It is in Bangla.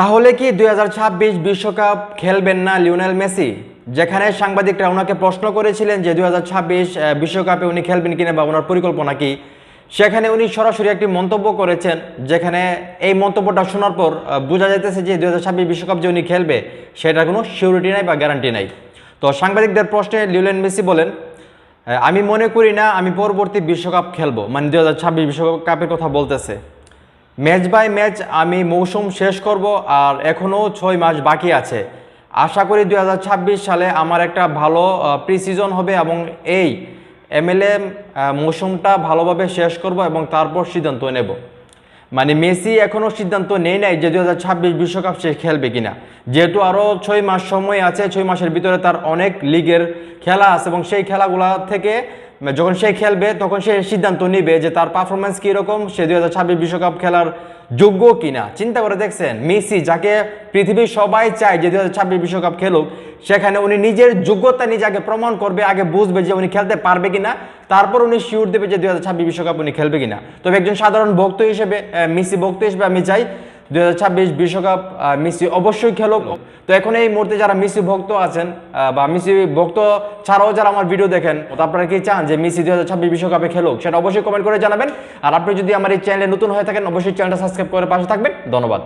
তাহলে কি দুই বিশ্বকাপ খেলবেন না লিওনেল মেসি? যেখানে সাংবাদিকরা ওনাকে প্রশ্ন করেছিলেন যে দুই বিশ্বকাপে উনি খেলবেন কিনা বা ওনার পরিকল্পনা কি? সেখানে উনি সরাসরি একটি মন্তব্য করেছেন, যেখানে এই মন্তব্যটা শোনার পর বোঝা যাইতেছে যে দুই বিশ্বকাপ যে উনি খেলবে, সেটার কোনো সিউরিটি নাই বা গ্যারান্টি নাই। তো সাংবাদিকদের প্রশ্নে লিওনেল মেসি বলেন আমি মনে করি না আমি পরবর্তী বিশ্বকাপ খেলব। মানে দুই বিশ্বকাপের কথা বলতেছে। ম্যাচ বাই ম্যাচ আমি মৌসুম শেষ করব আর এখনও ছয় মাস বাকি আছে। আশা করি দু হাজার ছাব্বিশ সালে আমার একটা ভালো প্রি সিজন হবে এবং এই এমএলএ মৌসুমটা ভালোভাবে শেষ করব এবং তারপর সিদ্ধান্ত নেব। মানে মেসি এখনও সিদ্ধান্ত নেই নাই যে দুই বিশ্বকাপ সে খেলবে কিনা। যেহেতু আরও ছয় মাস সময় আছে, ছয় মাসের ভিতরে তার অনেক লিগের খেলা আছে এবং সেই খেলাগুলা থেকে যখন সে খেলবে, তখন সে সিদ্ধান্ত নিবে যে তার পারফরমেন্স কীরকম, সে দুই হাজার ছাব্বিশ বিশ্বকাপ খেলার যোগ্য কিনা। চিন্তা করে দেখছেন, মেসি যাকে পৃথিবীর সবাই চায় যে দুই বিশ্বকাপ খেলুক, সেখানে উনি নিজের যোগ্যতা নিজে আগে প্রমাণ করবে, আগে বুঝবে যে উনি খেলতে পারবে কিনা, তারপর উনি শিওর দেবে যে দুই বিশ্বকাপ উনি খেলবে কিনা। তবে একজন সাধারণ ভক্ত হিসেবে মেসি ভক্ত হিসেবে আমি চাই দুই বিশ্বকাপ মিসি অবশ্যই খেলো তো এখন এই মুহূর্তে যারা মিসি ভক্ত আছেন বা মিসি ভক্ত ছাড়াও যারা আমার ভিডিও দেখেন আপনারা কি চান যে মেসি দুই বিশ্বকাপে খেলুক? সেটা অবশ্যই কমেন্ট করে জানাবেন। আর আপনি যদি আমার এই চ্যানেলে নতুন হয়ে থাকেন, অবশ্যই চ্যানেলটা সাবস্ক্রাইব করে পাশে থাকবেন। ধন্যবাদ।